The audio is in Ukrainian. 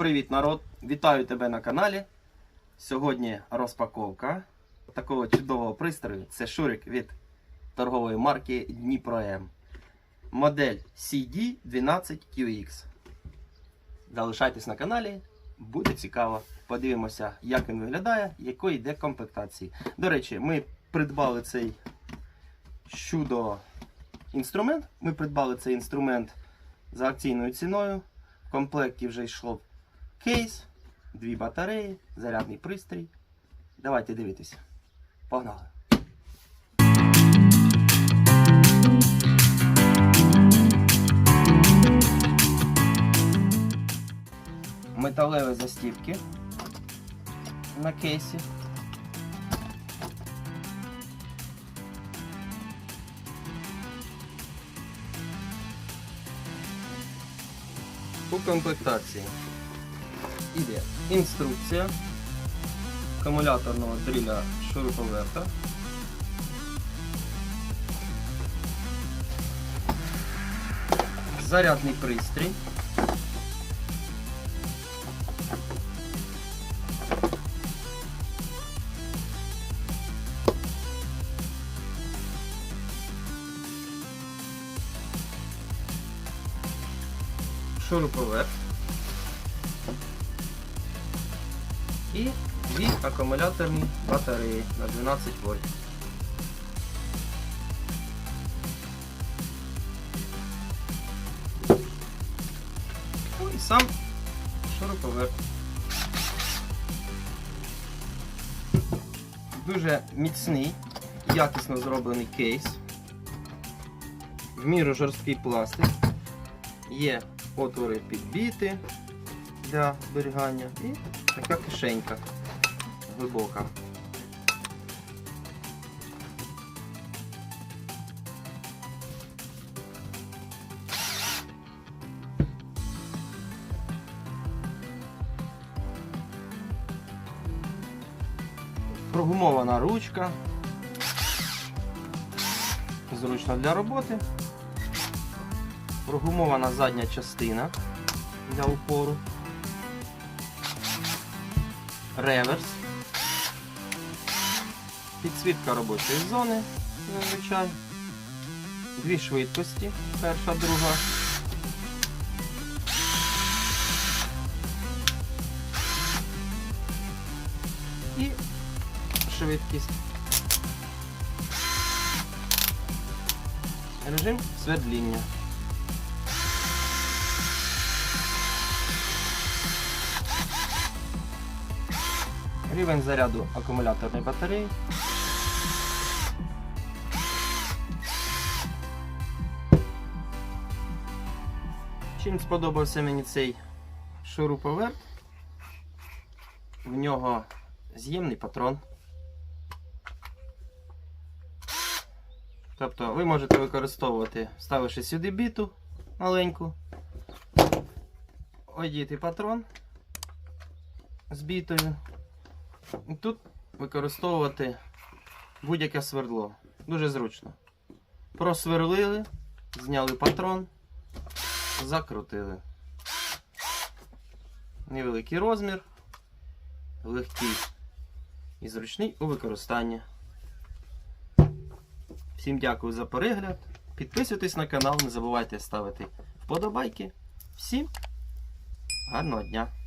Привіт, народ! Вітаю тебе на каналі. Сьогодні розпаковка такого чудового пристрою. Це шурик від торгової марки Дніпро М. Модель CD12QX. Залишайтесь на каналі, буде цікаво. Подивимося, як він виглядає, якої йде комплектації. До речі, ми придбали цей чудо інструмент. Ми придбали цей інструмент за акційною ціною. В комплекті вже йшло кейс, дві батареї, зарядний пристрій. Давайте дивитися. Погнали! Металеві застібки на кейсі. У комплектації іде інструкція акумуляторного дриля шуруповерта. Зарядний пристрій. Шуруповерт. І дві акумуляторні батареї на 12 вольт. Ну і сам шуруповерт. Дуже міцний, якісно зроблений кейс. В міру жорсткий пластик. Є отвори підбіти для зберігання і така кишенька глибока. Прогумована ручка. Зручно для роботи. Прогумована задня частина для упору. Реверс. Підсвітка робочої зони, зазвичай. Дві швидкості. Перша, друга. І швидкість. Режим свердління. Рівень заряду акумуляторної батареї. Чим сподобався мені цей шуруповерт? В нього з'ємний патрон. Тобто ви можете використовувати, ставивши сюди біту маленьку, одіти патрон з бітою. Тут використовувати будь-яке свердло. Дуже зручно. Просверлили, зняли патрон, закрутили. Невеликий розмір, легкий і зручний у використанні. Всім дякую за перегляд. Підписуйтесь на канал, не забувайте ставити вподобайки. Всім гарного дня!